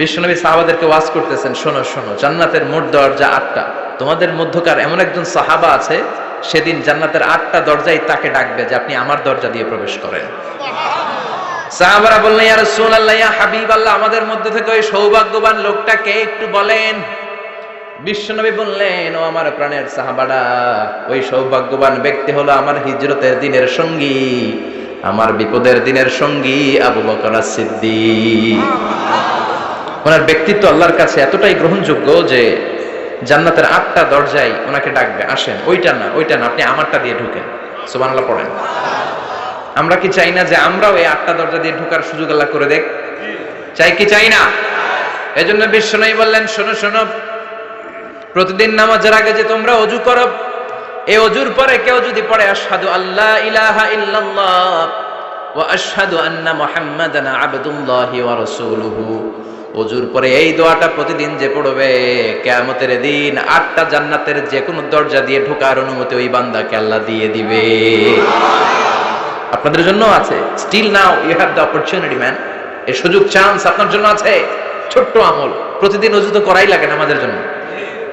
বিশ্বনবী সাহাবাদেরকে ওয়াজ করতেছেন, শোনো শোনো, জান্নাতের মোট দরজা আটটা। তোমাদের মধ্যকার এমন একজন সাহাবা আছে, সেদিন জান্নাতের আটটা দরজাই তাকে ডাকবে যে আপনি আমার দরজা দিয়ে প্রবেশ করেন। সাহাবারা বললেন, ইয়া রাসূলুল্লাহ, ইয়া হাবিবাল্লাহ, আমাদের মধ্যে থেকে ওই সৌভাগ্যবান লোকটাকে একটু বলেন? বিশ্বনবী বললেন, ও আমার প্রাণের সাহাবারা, ওই সৌভাগ্যবান ব্যক্তি হলো আমার হিজরতের দিনের সঙ্গী, আমার বিপদের দিনের সঙ্গী আবু বকর সিদ্দিক ওনার ব্যক্তিত্ব আল্লাহর কাছে এতটাই গ্রহণযোগ্য যে জান্নাতের আটটা দরজায় ওনাকে ডাকবে, আসেন, ওইটা না ওইটা না, আপনি আমারটা দিয়ে ঢুকেন। সুবহানাল্লাহ পড়েন। আমরা কি চাই না যে আমরাও এই আটটা দরজা দিয়ে ঢোকার সুযোগ আল্লাহ করে দেখ চাই কি চাই না? এজন্য বিশ্বনবী বললেন, শোনো শোনো, প্রতিদিন নামাজের আগে যে তোমরা অজু করো এই অজুর পরে কেউ যদি পড়ে, আশহাদু আল্লাহ ইলাহা ইল্লাল্লাহ ওয়া আশহাদু আন্না মুহাম্মাদান আবদুল্লাহি ওয়া রাসূলুহু। অজুর পরে এই দোয়াটা প্রতিদিন যে পড়বে, কিয়ামতের দিন আটটা জান্নাতের যে কোনো দরজা দিয়ে ঢোকার অনুমতি ওই বান্দাকে আল্লাহ দিয়ে দিবে। আপনাদের জন্য আছে। Still now you have the opportunity man এই সুযোগ চান্স আপনার জন্য আছে। ছোট্ট আমল। প্রতিদিন অজু তো করাই লাগে না আমাদের জন্য।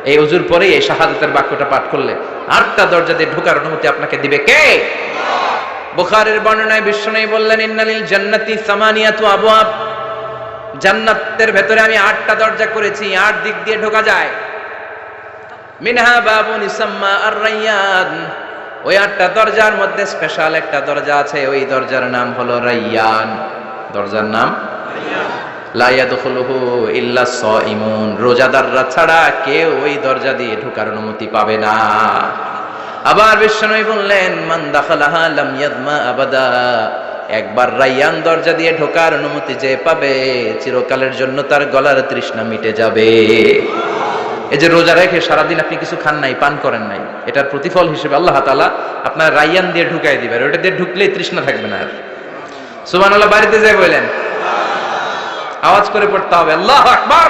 এই অজুর পরে এই শাহাদাতের বাক্যটা পাঠ করলে আটটা দরজা দিয়ে ঢোকার অনুমতি আপনাকে দিবে কে? বুখারের বর্ণনায় বিশ্বনবী বললেন, ইন্নালিল জান্নাতি সামানিয়াতু আবওয়াব। জান্নাতের ভেতরে আমি আটটা দরজা করেছি, আট দিক দিয়ে ঢোকা যায়। মিনহা বাবুন ইসাম্মা আর রাইয়ান ওই আটটা দরজার মধ্যে স্পেশাল একটা দরজা আছে, ওই দরজার নাম হলো রাইয়ান। দরজার নাম? রোজাদাররা ছাড়া কেউ ওই দরজা দিয়ে ঢোকার অনুমতি পাবে না। আবার বিশ্বনবী বললেন, মান দাখালাহা লাম ইয়াদমা আবাদা। একবার রাইয়ান দরজা দিয়ে ঢোকার অনুমতি যে পাবে, চিরকালের জন্য তার গলার তৃষ্ণা মিটে যাবে। এই যে রোজা রেখে সারাদিন আপনি কিছু খান নাই, পান করেন নাই, এটার প্রতিফল হিসেবে আল্লাহ তাআলা আপনার রাইয়ান দিয়ে ঢুকাই দিবে ওটা দিয়ে ঢুকলেই তৃষ্ণা থাকবে না আর। সুবহানাল্লাহ, বাড়িতে যাই বললেন, আওয়াজ করে পড়তে হবে, আল্লাহ আকবার!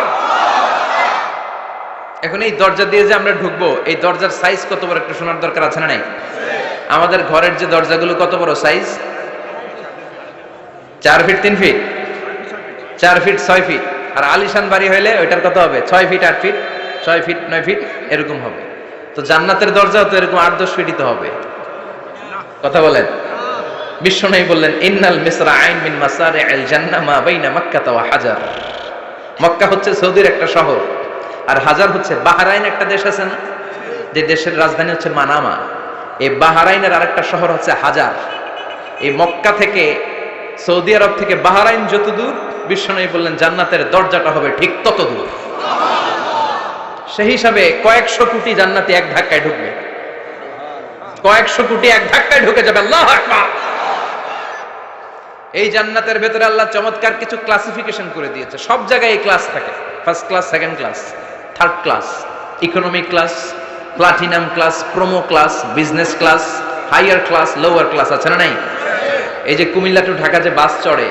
এখন এই দরজা দিয়ে যে আমরা ঢুকবো, এই দরজার সাইজ কত বড় একটু শোনার দরকার আছে না নাই? আমাদের ঘরের যে দরজাগুলো কত বড় সাইজ চার ফিট তিন ফিট চার ফিট ছয় ফিট আর আলিশান বাড়ি হইলে ওইটার কত হবে? ছয় ফিট আট ফিট ছয় ফিট নয় ফিট এরকম হবে। তো জান্নাতের দরজাও তো এরকম আট, দশ ফিটই তো হবে। কথা বলেন? বিশ্বনবী বললেন, ইন্নাল মিসরা আইন মিন মাসারে আল জান্নাহ মা বাইনা মাক্কা ওয়া হাজার। মক্কা হচ্ছে সৌদির একটা শহর, আর হাজার হচ্ছে বাহারাইন একটা দেশ আছে না? যে দেশের রাজধানী হচ্ছে মানামা। এই বাহারাইনের আরেকটা শহর হচ্ছে হাজার। এই মক্কা থেকে সৌদি আরব থেকে বাহারাইন যত দূর বিশ্বনবী বললেন, জান্নাতের দরজাটা হবে ঠিক তত দূর সেই হিসাবে কয়েকশো কোটি জান্নাতি এক ধাক্কায় ঢুকবে। কয়েকশো কোটি এক ধাক্কায় ঢুকে যাবে, আল্লাহ এই জান্নাতের ভেতরে আল্লাহ চমৎকার কিছু ক্লাসিফিকেশন করে দিয়েছে। সব জায়গায় এই ক্লাস থাকে। First class second class third class economic class platinum class promo class business class higher class lower class আছে না নাই? এই যে কুমিল্লা টু ঢাকা যে বাস চড়ে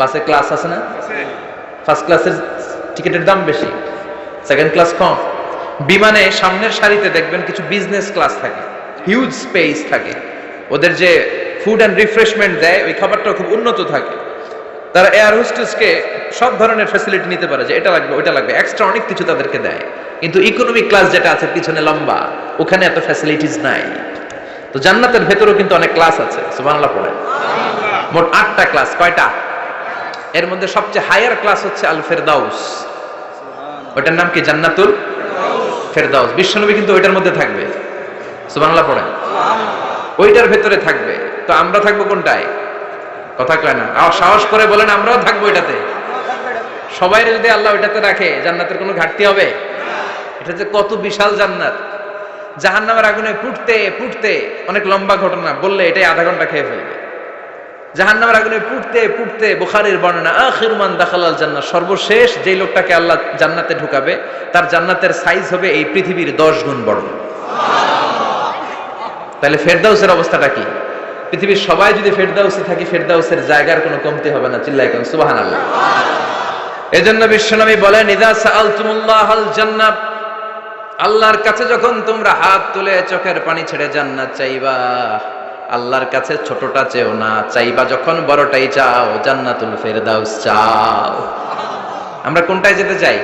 বাসে ক্লাস আছে না? ফার্স্ট ক্লাসের টিকিটের দাম বেশি সেকেন্ড ক্লাস কম। বিমানে সামনের সারিতে দেখবেন কিছু বিজনেস ক্লাস থাকে হিউজ স্পেস থাকে। ওদের যে ফুড অ্যান্ড রিফ্রেশমেন্ট দেয় ওই খাবারটাও খুব উন্নত থাকে। তারা এয়ার হোস্টেসকে সব ধরনের ফ্যাসিলিটি নিতে পারে যে এটা লাগবে ওইটা লাগবে। এক্সট্রা অনেক কিছু তাদেরকে দেয়। কিন্তু ইকোনমিক ক্লাস যেটা আছে পিছনে লম্বা ওখানে এত ফ্যাসিলিটিস নাই। তো জান্নাতের ভেতরেও কিন্তু অনেক ক্লাস আছে সুবহানাল্লাহ পড়ে মোট আটটা ক্লাস কয়টা? এর মধ্যে সবচেয়ে হায়ার ক্লাস হচ্ছে আল ফেরদাউস ওটার নাম কি? জান্নাতুল ফেরদাউস। বিশ্বনবী কিন্তু ওইটার মধ্যে থাকবে। সুবহানাল্লাহ পড়ে ওইটার ভেতরে থাকবে। তো আমরা থাকব কোনটায়? কথা কয় না। আর সাহস করে বলেন আমরাও থাকব এটাতে সবাই যদি আল্লাহ ওইটাতে রাখে জান্নাতের কোনো ঘাটতি হবে? এটা যে কত বিশাল জান্নাত। জাহান্নামের আগুনে ফুটতে ফুটতে অনেক লম্বা ঘটনা, বললে এটাই আধা ঘণ্টা খেয়ে ফেলবে। জাহান্নামের আগুনে পুড়তে পুড়তে বুখারীর বর্ণনা, আখির মান দাখালাল জান্নাত সর্বশেষ যেই লোকটাকে আল্লাহ জান্নাতে ঢুকাবে, তার জান্নাতের সাইজ হবে এই পৃথিবীর দশ গুণ বড়। তাহলে ফেরদাউসের অবস্থাটা কি? পৃথিবীর সবাই যদি ফেরদাউসে থাকি, ফেরদাউসের জায়গার কোনো কমতি হবে না চিল্লাই কোন? সুবহানাল্লাহ। এজন্য বিশ্বনবী বলেন, ইদা আল জান্নাত আল্লাহর কাছে যখন তোমরা হাত তুলে চোখের পানি ছেড়ে জান্নাত চাইবা, আল্লাহর কাছে ছোটটা চেও না, চাইবা যখন বড়টাই চাও, জান্নাতুল ফেরদাউস চাও। আমরা কোনটায় যেতে চাই?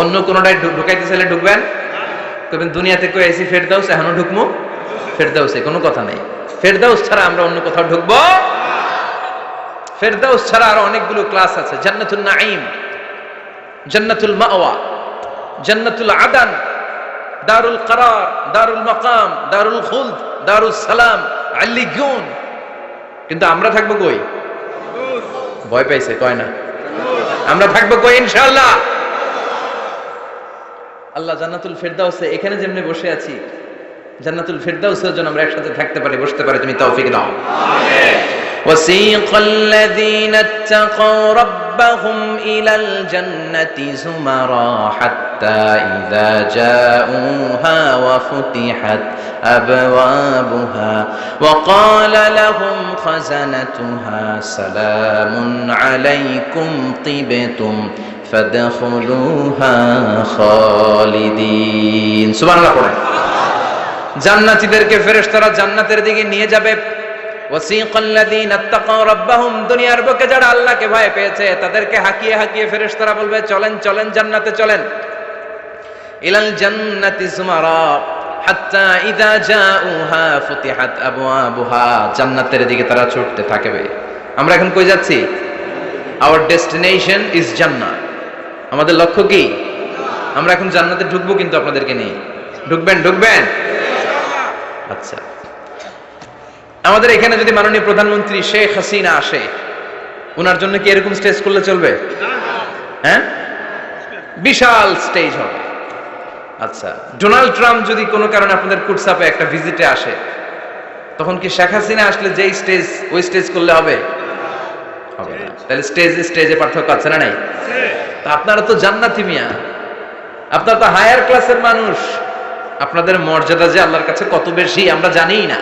অন্য কোনটায় ঢুকাইতে চাইলে ঢুকবেন? তবে দুনিয়াতে কই আইসি ফেরদাউস, এখনও ঢুকমু? ফেরদাউসে কোনো কথা নাই। ফেরদাউস ছাড়া আমরা অন্য কোথাও ঢুকবো? ফেরদাউস ছাড়া আরও অনেকগুলো ক্লাস আছে। জান্নাতুল নাঈম, জান্নাতুল মাওয়া। জান্নাতুল আদান, দারুল করার, দারুল মাকাম, দারুল খুলদ দারুল সালাম আল্লিগুন কিন্তু আমরা থাকব কই? ভয় পাইছে, কয় না? আমরা থাকব কই ইনশাআল্লাহ? আল্লাহ জান্নাতুল ফেরদাউসে, এখানে যেমনি বসে আছি, জান্নাতুল ফেরদাউসের জন্য আমরা একসাথে থাকতে পারি, বসতে পারি, তুমি তৌফিক দাও। وسيق الذين اتقوا ربهم إلى الجنة زمرا حتى إذا جاءوها وفتحت أبوابها وقال لهم خزنتها سلام عليكم طبتم فادخلوها خالدين سبحان الله قرآن জান্নাতীদেরকে ফেরেশতারা জান্নাতের দিকে নিয়ে যাবে ওয়াসিকাল্লাযীনা ইত্তাকাও রাব্বাহুম দুনিয়ার পেয়েছে, তাদেরকে বলবে, চলেন চলেন, জান্নাতে চলেন। ইদা জান্নাতের দিকে তারা ছুটতে থাকবে। আমরা এখন কই যাচ্ছি? আওয়ার ডেস্টিনেশন ইজ জান্নাত আমাদের লক্ষ্য কি? আমরা এখন জান্নাতে ঢুকবো কিন্তু আপনাদেরকে নিয়ে। ঢুকবেন ঢুকবেন? আচ্ছা। আমাদের এখানে যদি মাননীয় প্রধানমন্ত্রী শেখ হাসিনা আসে ওনার জন্য কি এরকম স্টেজ করলে চলবে? হ্যাঁ? বিশাল স্টেজ হবে। আচ্ছা ডোনাল্ড ট্রাম্প যদি কোনো কারণে আপনাদের কুটসাপে একটা ভিজিটে আসে, তখন কি শেখ হাসিনা আসলে যেই স্টেজ ওই স্টেজ করলে হবে? হবে না। তাহলে স্টেজ স্টেজে পার্থক্য আছে না নাই? তা আপনারা তো জান্নাতি মিয়া। আপনারা তো হায়ার ক্লাসের মানুষ। আপনাদের মর্যাদা যে আল্লাহর কাছে কত বেশি, আমরা জানিই না।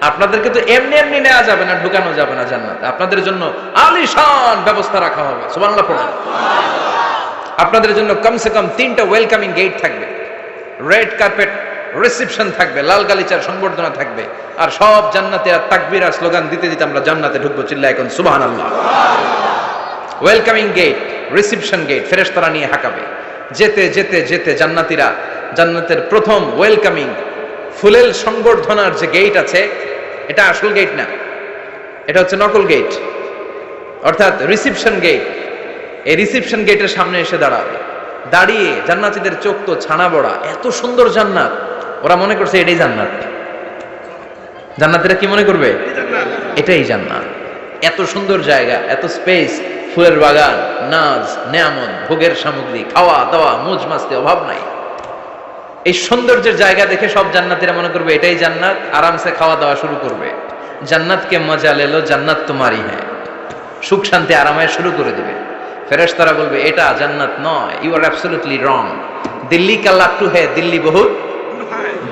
আপনাদেরকে তো এমনি এমনি নেওয়া যাবে না, ঢুকানো যাবে না জান্নাতে। আপনাদের জন্য আলিশান ব্যবস্থা রাখা হবে। আপনাদের জন্য কমসে কম তিনটা ওয়েলকামিং গেট থাকবে। রেড কার্পেট রিসেপশন থাকবে, লাল গালিচার সংবর্ধনা থাকবে। আর সব জান্নাতে আর তাকবীর আর স্লোগান দিতে দিতে আমরা জান্নাতে ঢুকবো চিল্লা এখন সুবহানাল্লাহ। ওয়েলকামিং গেট রিসেপশন গেট ফেরেশতারা নিয়ে হাঁকাবে। যেতে যেতে যেতে জান্নাতীরা জান্নাতের প্রথম ওয়েলকামিং ফুলেল সংবর্ধনার যে গেট আছে এটা আসল গেট না। এটা হচ্ছে নকল গেট অর্থাৎ রিসিপশন গেট এই রিসিপশন গেটের সামনে এসে দাঁড়াবে দাঁড়িয়ে জান্নাতীদের চোখ তো ছানা বড়া। এত সুন্দর জান্নাত। ওরা মনে করছে এটাই জান্নাত। জান্নাতীরা কি মনে করবে? এটাই জান্নাত। এত সুন্দর জায়গা এত স্পেস ফুলের বাগান নাচ নেয়ামত ভোগের সামগ্রী খাওয়া দাওয়া মুজ মাস্তি অভাব নাই। এই সৌন্দর্যের জায়গা দেখে সব জান্নাতীরা মনে করবে, এটাই জান্নাত, আরামসে খাওয়া দাওয়া শুরু করবে। জান্নাতকে মজা লেলো, জান্নাত তোমারই হ্যাঁ সুখ শান্তি আরামে শুরু করে দিবে। ফেরেশতারা বলবে, এটা জান্নাত নয় you are absolutely wrong Delhi কা লাট্টু হ্যাঁ দিল্লি বহুত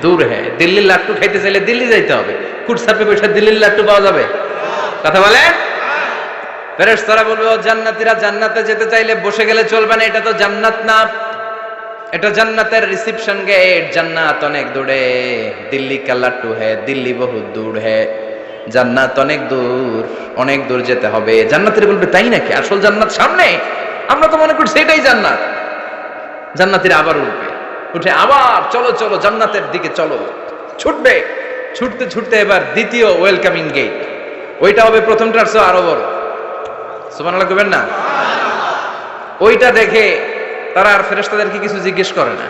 দূর হ্যাঁ দিল্লির লাট্টু খাইতে চাইলে দিল্লি যাইতে হবে। কুটসাপে বসে দিল্লির লাট্টু পাওয়া যাবে? কথা বলে? ফেরেশতারা বলবে, ও জান্নাতীরা, জান্নাতে যেতে চাইলে বসে গেলে চলবে না, এটা তো জান্নাত না। এটা জান্নাতের রিসেপশন গেট জান্নাত অনেক দূরে। দিল্লি কা হ্যাঁ দিল্লি বহুত দূর হে। জান্নাত অনেক দূর অনেক দূর যেতে হবে। জান্নাতের বলবে, তাই নাকি? আসল জান্নাত সামনে? আমরা তো মনে করছি এটাই জান্নাত। জান্নাতের আবার উঠবে। উঠে আবার, চলো চলো, জান্নাতের দিকে চলো। ছুটবে। ছুটতে ছুটতে এবার দ্বিতীয় ওয়েলকামিং গেট ওইটা হবে প্রথমটার চেয়ে আরও বড়। করবেন না? ওইটা দেখে তারা আর ফেরেশতাদেরকে কিছু জিজ্ঞেস করে না।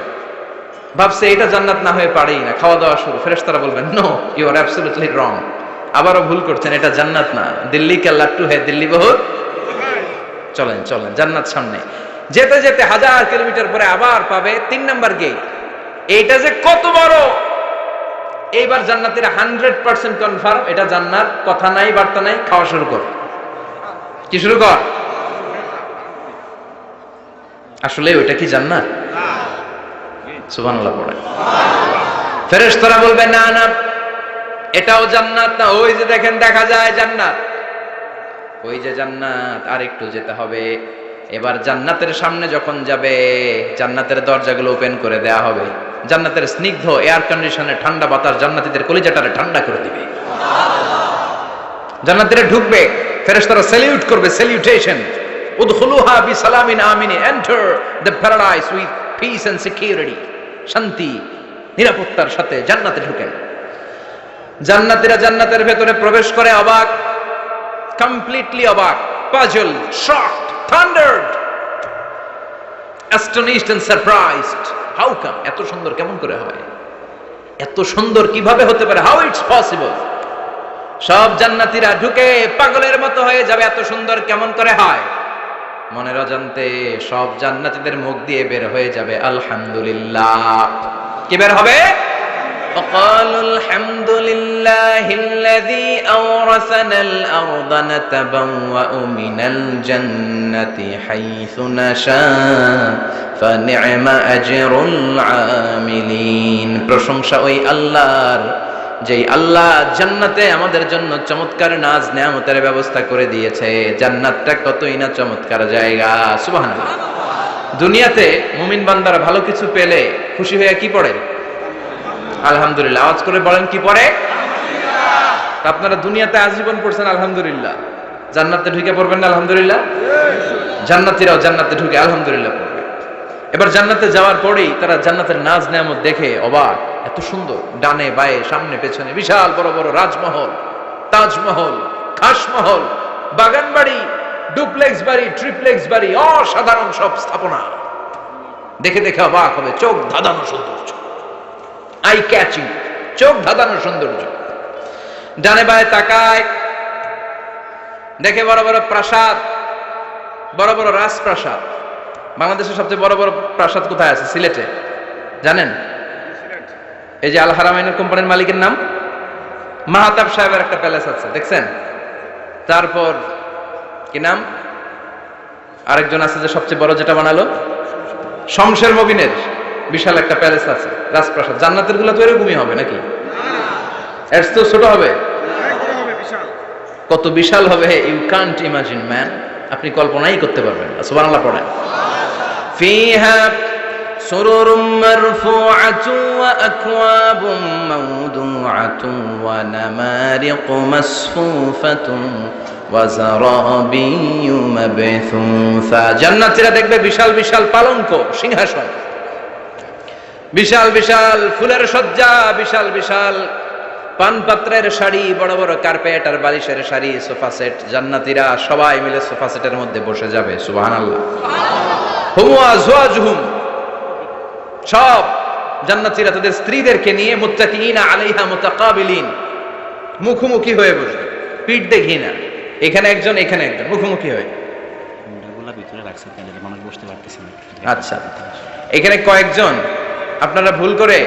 ভাবছে এটা জান্নাত না হয়ে পারেই না, খাওয়া দাওয়া শুরু। ফেরেশতারা বলবেন নো ইউ আর রং আবারও ভুল করছেন, এটা জান্নাত না। দিল্লি কে লাট্টু হে, দিল্লি বহুত চলেন চলেন, জান্নাত সামনে। যেতে যেতে হাজার কিলোমিটার পরে আবার পাবে তিন নাম্বার গেট এইটা যে কত বড়! এইবার জান্নাতের হান্ড্রেড পার্সেন্ট কনফার্ম এটা জান্নাত, কথা নাই, বার্তা নাই, খাওয়া শুরু কর। কি শুরু কর? আসলে ওইটা কি জান্নাত? সুবহানাল্লাহ পড়ে। ফেরেশতারা বলবে, না না, এটাও জান্নাত না, ওই যে দেখেন দেখা যায় জান্নাত। ওই যে জান্নাত আর একটু যেতে হবে। এবার জান্নাতের সামনে যখন যাবে, জান্নাতের দরজাগুলো ওপেন করে দেয়া হবে। জান্নাতের স্নিগ্ধ এয়ার কন্ডিশনে ঠান্ডা বাতাস জান্নাতীদের কলিজাটারে ঠান্ডা করে দিবে। জান্নাতীরা ঢুকবে, ফেরেশতারা স্যালিউট করবে স্যালিউটেশন উদখুলুহা বিসালামিন আমিন enter the with peace and security শান্তি, নিরাপত্তার সাথে জান্নাতে ঢুকেন জান্নাতীরা জান্নাতের ভেতরে প্রবেশ করে অবাক কমপ্লিটলি অবাক puzzle thundered and how come এত সুন্দর কেমন করে হয়? এত সুন্দর কীভাবে হতে পারে? হাউ ইটস পসিবল সব জান্নাতীরা ঢুকে পাগলের মতো হয়ে যাবে, এত সুন্দর কেমন করে হয়? মনের অজান্তে সব জান্নাতীদের মুখ দিয়ে বের হয়ে যাবে আলহামদুলিল্লাহ কি বের হবে وقالوا الحمد لله الذي أورثنا الأرض نتبوأ من الجنة حيث نشاء فنعم أجر العاملين প্রশংসা ওই আল্লাহর যেই আল্লাহ জান্নাতে আমাদের জন্য চমৎকার নাজ, নেয়ামতের ব্যবস্থা করে দিয়েছে। জান্নাতটা কতই না চমৎকার জায়গা। সুবহানাল্লাহ। দুনিয়াতে মুমিন বান্দারা ভালো কিছু পেলে খুশি হয়ে কি পড়ে? আলহামদুলিল্লাহ। আওয়াজ করে বলেন, কি তা আপনারা দুনিয়াতে আজীবন পড়ছেন, আলহামদুলিল্লাহ। জান্নাতে ঢুকে পড়বেন না, আলহামদুলিল্লাহ? জান্নাতিরাও জান্নাতে ঢুকে, আলহামদুলিল্লাহ পড়বে। এবার জান্নাতে যাওয়ার পরেই তারা জান্নাতের নাজ, নেয়ামত দেখে অবাক। এত সুন্দর, ডানে, বায়ে, সামনে, পেছনে, বিশাল বড় বড় রাজমহল, তাজমহল, খাসমহল বাগান বাড়ি ডুপ্লেক্স বাড়ি, ট্রিপ্লেক্স বাড়ি, অসাধারণ সব স্থাপনা। দেখে দেখে অবাক হবে, চোখ ধাঁধানো সৌন্দর্য। আই ক্যাচিং চোখ ধাঁধানো সৌন্দর্য। ডানে বায়ে তাকায়, দেখে বড় বড় প্রাসাদ, বড় বড় রাজপ্রাসাদ। বাংলাদেশের সবচেয়ে বড় বড় প্রাসাদ কোথায় আছে? সিলেটে। জানেন? এই যে আল হারামাইনের কোম্পানির মালিকের নাম? মাহাতাব সাহেবের একটা প্যালেস আছে, দেখছেন? তারপর কি নাম? আরেকজন আছে যে সবচেয়ে বড় যেটা বানালো? শমশের মবিনের বিশাল একটা প্যালেস আছে, রাজপ্রাসাদ। জান্নাতেরগুলো তো এরকমই হবে নাকি? এর তো ছোট হবে? কত বিশাল হবে ইউ কান্ট ইমাজিন ম্যান আপনি কল্পনাই করতে পারবেন সুবহানাল্লাহ পড়েন। ফিহা سرر مرفوعة وأكواب موضوعة ونمارق مصفوفة وزرابي مبثوثة জান্নাতীরা দেখবে বিশাল বিশাল পালঙ্ক সিংহাসন বিশাল বিশাল ফুলের সজ্জা বিশাল বিশাল পানপাত্রের শাড়ি বড় বড় কার্পেট আর বালিশের শাড়ি সোফা সেট জান্নাতীরা সবাই মিলে সোফা সেটের মধ্যে বসে যাবে সুবহানাল্লাহ হুম আজওয়াজুহুম সব জান্নাতীরা তাদের স্ত্রীদেরকে নিয়ে মুত্তাকিনা আলাইহা মুতাকাবিলিন মুখোমুখি হয়ে বসবে। পিঠ দেখি না। এখানে একজন এখানে একজন মুখোমুখি হয়ে। আচ্ছা। এখানে কয়েকজন আপনারা ভুল করে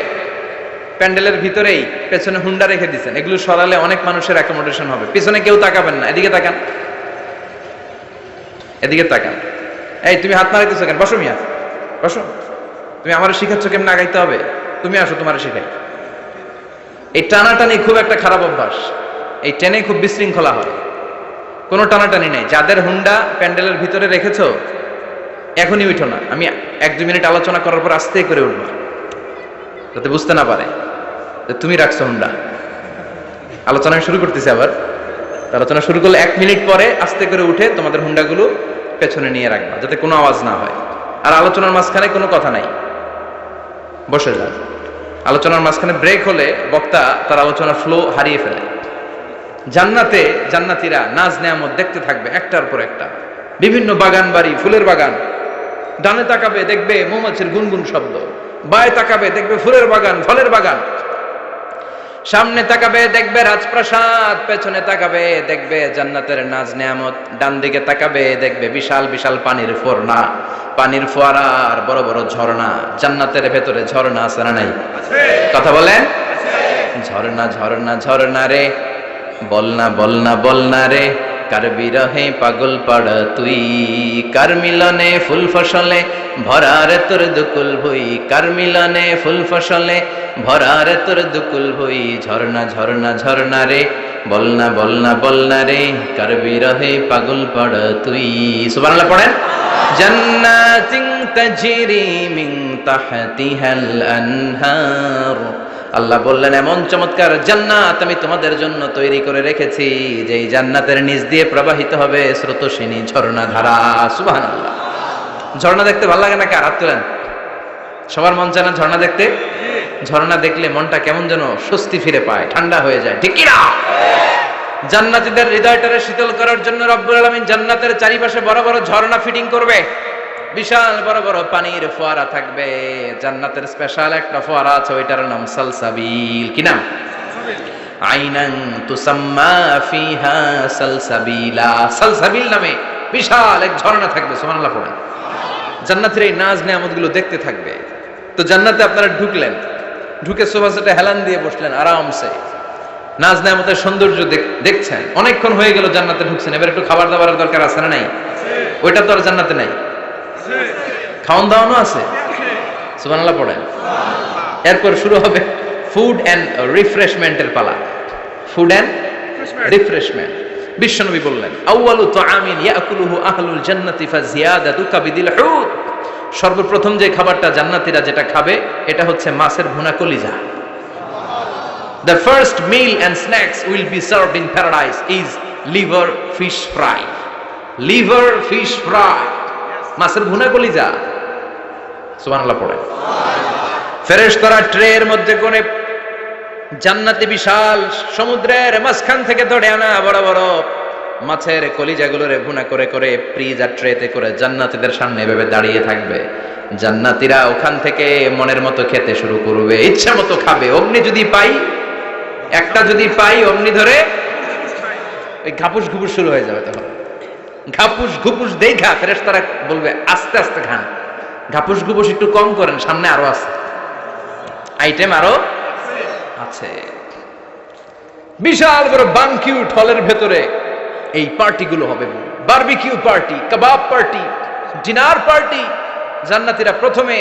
প্যান্ডেলের ভিতরেই পেছনে হুন্ডা রেখে দিচ্ছেন এগুলো সরালে অনেক মানুষের অ্যাকোমোডেশন হবে। পিছনে কেউ তাকাবেন না। এদিকে তাকান। এদিকে তাকান। এই তুমি হাত মারাইতেছো কেন? বসো মিয়া। বসো। তুমি আমার শিখাচ্ছ কেমন আগাইতে হবে? তুমি আসো তোমার শিখাই। এই টানাটানি খুব একটা খারাপ অভ্যাস। এই টেনে খুব বিশৃঙ্খলা হয়। কোনো টানাটানি নেই। যাদের হুন্ডা প্যান্ডেলের ভিতরে রেখেছো, এখনই উঠো না। আমি এক দুই মিনিট আলোচনা করার পর আস্তে করে উঠবো। যাতে বুঝতে না পারে তুমি রাখছো হুন্ডা। আলোচনা শুরু করতেছি আবার। আলোচনা শুরু করলে এক মিনিট পরে আস্তে করে উঠে তোমাদের হুন্ডাগুলো পেছনে নিয়ে রাখবা, যাতে কোনো আওয়াজ না হয়। আর আলোচনার মাঝখানে কোনো কথা নাই। বসে যায়। আলোচনার মাঝখানে ব্রেক হলে বক্তা তার আলোচনার ফ্লো হারিয়ে ফেলে। জান্নাতে জান্নাতিরা নাজ নেয়ামত দেখতে থাকবে একটার পর একটা। বিভিন্ন বাগান বাড়ি, ফুলের বাগান। ডানে তাকাবে দেখবে মৌমাছির গুনগুন শব্দ। বায়ে তাকাবে দেখবে ফুলের বাগান, ফলের বাগান। সামনে তাকাবে দেখবে রাজপ্রাসাদ পেছনে তাকাবে দেখবে জান্নাতের নাজ নেয়ামত ডান দিকে তাকাবে দেখবে বিশাল বিশাল পানির ফোরনা। পানির ফোয়ারা আর বড় বড় ঝর্ণা। জান্নাতের ভেতরে ঝর্ণা আছে না নাই? কথা বলেন? ঝর্ণা ঝর্ণা ঝর্ণা রে। বলনা বলনা বলনা রে। কার বিরহে পাগল পাড়া তুই? কার মিলনে ফুল ফসলে ভরারে তোর দুকুল ভুই? কার মিলনে ফুল ফসলে ভরারে তোর দুকুল ভুই? ঝর্ণা ঝর্ণা ঝর্ণা রে, বলনা বলনা বলনা রে, কার বিরহে পাগল পাড়া তুই? সুবহানাল্লাহ পড়েন। জান্নাতিন তাজরি মিন তাহতিহাল আনহার। আল্লাহ বললেন, এমন চমৎকার জান্নাত আমি তোমাদের জন্য তৈরি করে রেখেছি যে এই জান্নাতের নিচ দিয়ে প্রবাহিত হবে স্রোতস্বিনী ঝর্ণা ধারা। সুবাহান আল্লাহ ঝর্ণা দেখতে ভালো লাগে নাকি? আর হাত তোলেন। সবার মন চায় না ঝর্ণা দেখতে? ঝর্ণা দেখলে মনটা কেমন যেন স্বস্তি ফিরে পায়, ঠান্ডা হয়ে যায়। ঠিক কিনা? জান্নাতীদের হৃদয়টারে শীতল করার জন্য রব্বুল আলামিন জান্নাতের চারিপাশে বড় বড় ঝর্ণা ফিটিং করবে। বিশাল বড় বড় পানির ফোয়ারা থাকবে। জান্নাতের স্পেশাল একটা ফোয়ারা আছে, ওইটার নাম সালসাবিল। কি নাম? আইনান তুসাম্মা ফিহা সালসাবিলা। সালসাবিল নামে বিশাল এক ঝর্ণা থাকবে, সুবহানাল্লাহ পড়েন। জান্নাতের এই নাজ নেয়ামতগুলো দেখতে থাকবে। তো জান্নাতে আপনারা ঢুকলেন, ঢুকে সোফা সেটে হেলান দিয়ে বসলেন, আরামসে। নাজ নেয়ামতের সৌন্দর্য দেখ- দেখছেন, অনেকক্ষণ হয়ে গেল জান্নাতে ঢুকছেন, এবার একটু খাবার দাবারের দরকার আছে না নাই? ওইটা তো আর জান্নাতে নাই। খাওয়ান দাওয়ানো আছে? সুবহানাল্লাহ পড়েন। এরপর শুরু হবে ফুড অ্যান্ড রিফ্রেশমেন্টের পালা। ফুড অ্যান্ড রিফ্রেশমেন্ট বিশ্বনবী বললেন আউয়ালু তাআমিন ইয়াকুলুহু আহলুল জান্নাতি ফাজিয়াদাতু কাবিদিল হুদ। সর্বপ্রথম যে খাবারটা জান্নাতীরা যেটা খাবে এটা হচ্ছে মাছের ভুনা কলিজা। The first meal and snacks will be served in paradise is liver fish fry. Liver fish fry. মাছের ভুনা কলিজা। সুবহানাল্লাহ পড়ে। ফেরেশতারা ট্রের মধ্যে করে জান্নাতি বিশাল সমুদ্রের মাঝখান থেকে ধরে আনা বড় বড় মাছের কলিজাগুলোরে ভুনা করে করে ফ্রিজ আর ট্রেতে করে জান্নাতীদের সামনে এভাবে দাঁড়িয়ে থাকবে। জান্নাতীরা ওখান থেকে মনের মতো খেতে শুরু করবে, ইচ্ছা মতো খাবে। অগ্নি যদি পাই, একটা যদি পাই, অগ্নি ধরে ওই ঘাপুস ঘুপুস শুরু হয়ে যাবে তখন। ঘাপুস ঘুপুস দেখা ফেরেশতারা বলবে, আস্তে আস্তে খান। ঘাপুস ঘুপুস একটু কম করেন, সামনে আরও আছে। আইটেম আরও আছে। বিশাল বড় বানকিউট হলের ভেতরে এই পার্টিগুলো হবে। বারবিকিউ পার্টি, কাবাব পার্টি, ডিনার পার্টি, জান্নাতীরা প্রথমে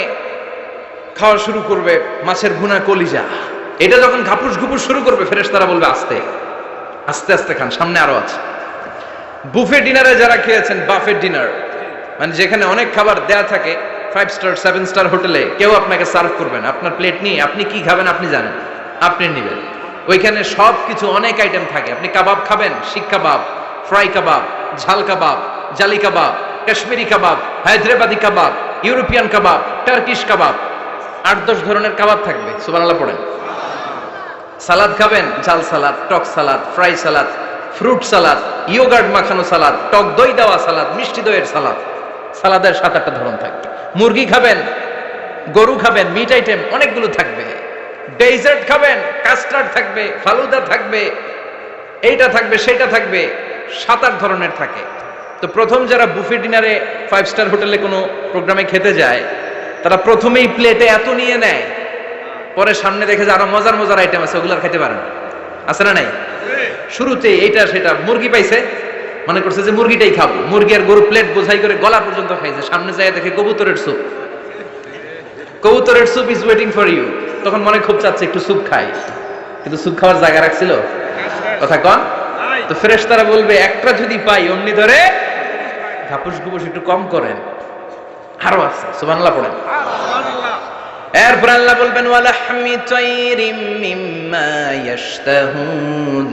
খাওয়া শুরু করবে মাছের ভুনা কলিজা। এটা যখন ঘাপুস ঘুপুস শুরু করবে, ফেরেশতারা বলবে, আস্তে আস্তে আস্তে খান, সামনে আরও আছে। বুফে ডিনারে যারা খেয়েছেন বাফে ডিনার মানে যেখানে অনেক খাবার দেয়া থাকে ফাইভ স্টার সেভেন স্টার হোটেলে, কেউ আপনাকে সার্ভ করবেন আপনার প্লেট নিয়ে আপনি কি খাবেন আপনি জানেন। আপনি নেবেন। ওইখানে সব কিছু অনেক আইটেম থাকে। আপনি কাবাব খাবেন, শিক কাবাব ফ্রাই কাবাব, ঝাল কাবাব, জালি কাবাব, কাশ্মীরি কাবাব, হায়দ্রাবাদি কাবাব, ইউরোপিয়ান কাবাব, টার্কিশ কাবাব। আট দশ ধরনের কাবাব থাকবে। সুবহানাল্লাহ পড়েন। সালাদ খাবেন, ঝাল সালাদ, টক salad fry salad. Fruit salad, yoghurt মাখানো সালাদ, টক দই দেওয়া সালাদ, মিষ্টি দইয়ের সালাদ। সালাদের সাত আটটা ধরন থাকবে। মুরগি খাবেন, গরু খাবেন মিট আইটেম অনেকগুলো থাকবে। ডেজার্ট খাবেন কাস্টার্ড থাকবে, ফালুদা থাকবে, এইটা থাকবে সেটা থাকবে, সাত আট ধরনের থাকে। তো প্রথম যারা বুফে ডিনারে ফাইভ স্টার হোটেলে কোনো প্রোগ্রামে খেতে যায়, তারা প্রথমেই প্লেটে এত নিয়ে নেয়, পরে সামনে দেখে যে আরও মজার মজার আইটেম আছে, ওগুলো খেতে পারেন আছে না নাই? শুরুতে এইটা সেটা মুরগি পাইছে, মনে করছে যে মুরগিটাই খাব। মুরগি আর গরু প্লেট বোঝাই করে গলা পর্যন্ত খাইছে। সামনে যায় দেখে কবুতরের স্যুপ কবুতরের soup is waiting for you তখন মনে খুব চাচ্ছে একটু স্যুপ খাই। কিন্তু স্যুপ খাওয়ার জায়গা রাখছিল? কথা কন? তো ফ্রেশ তারা বলবে, একটা যদি পাই, অমনি ধরে ঘাপুস ঘুপুস একটু কম করেন। আরও আছে, সুবহানাল্লাহ পড়েন। এরপর আল্লাহ বলবেন ওয়ালাহমি তাইরিম মিম্মা ইয়াশতাহুন।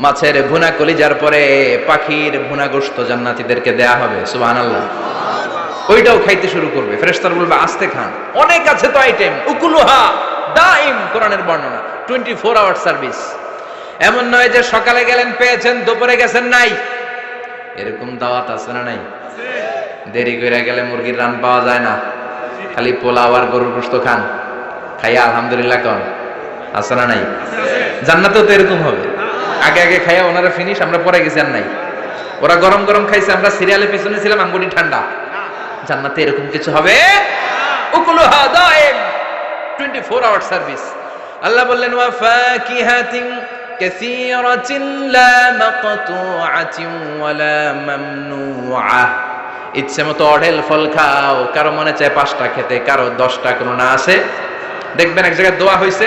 মাছের ভুনা কলিজার পরে পাখির ভুনা গোশত জান্নাতীদেরকে দেয়া হবে, সুবহানাল্লাহ। ওইটাও খাইতে শুরু করবে। ফেরেশতার বলবে, আস্তে খান। অনেক আছে তো আইটেম উকুলুহা, দাইম, কোরআনের বর্ণনা। 24 আওয়ার সার্ভিস এমন নয় যে সকালে গেলেন, পেয়েছেন, দুপুরে গেছেন, নাই। এরকম দাওয়াত আছে না নাই? দেরি করে গেলে মুরগির রান পাওয়া যায় না। খালি পোলাও আর গরুর গোস্ত খান। খাইয়া আলহামদুলিল্লাহ কন। আছে না নাই? জান্নাতেও তো এরকম হবে। আগে আগে খাইয়া ওনারা ফিনিশ আমরা পরে গেছি আর নাই। ওরা গরম গরম খাইছে, আমরা সিরিয়ালের পিছনে ছিলাম আঙ্গুলি ঠান্ডা। জান্নাতে এরকম কিছু হবে? উকুলুহা দাইম 24 আওয়ার সার্ভিস আল্লাহ বললেন, ওয়া ফাকিহাতিন কাসীরাতিন লা মাকতুআতিন ওয়ালা মামনুআ। ইচ্ছে মতো অঢেল ফল খাও, কারও মনে চায় পাঁচটা খেতে, কারও দশটা, কোনো না আছে? দেখবেন এক জায়গায় দোয়া হয়েছে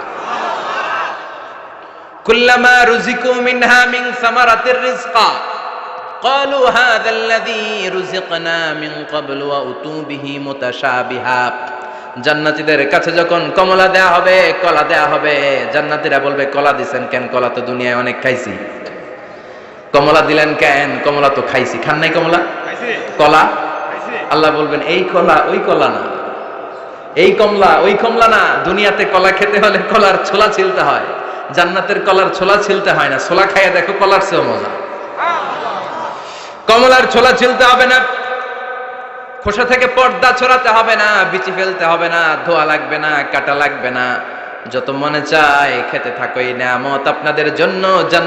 কুল্লামা রুজিকু মিনহা মিন সামারাতির রিজকা قالوا هذا الذي رزقنا من قبل وأتوا به متشابها জান্নাতীদের কাছে যখন কমলা দেয়া হবে কলা দেয়া হবে জান্নাতীরা বলবে কলা দিছেন কেন কলা তো দুনিয়ায় অনেক খাইছি কমলা দিলেন কেন কমলা তো খাইছি খান নাই কমলা কলা আল্লাহ বলবেন এই কলা ওই কলা না এই কমলা ওই কমলা না দুনিয়াতে কলা খেতে হলে কলার ছোলা ছিলতে হয় জান্নাতের কলার ছোলা ছিলতে হয় না। ছোলা খাইয়া দেখো কলার চেয়েও মজা। কমলার ছোলা ছিলতে হবে না। খোসা থেকে পর্দা ছড়াতে হবে না, বিচি ফেলতে হবে না, ধোয়া লাগবে না, কাটা লাগবে না। যত মনে চায় খেতে থাকো এই নামত আপনাদের জন্য।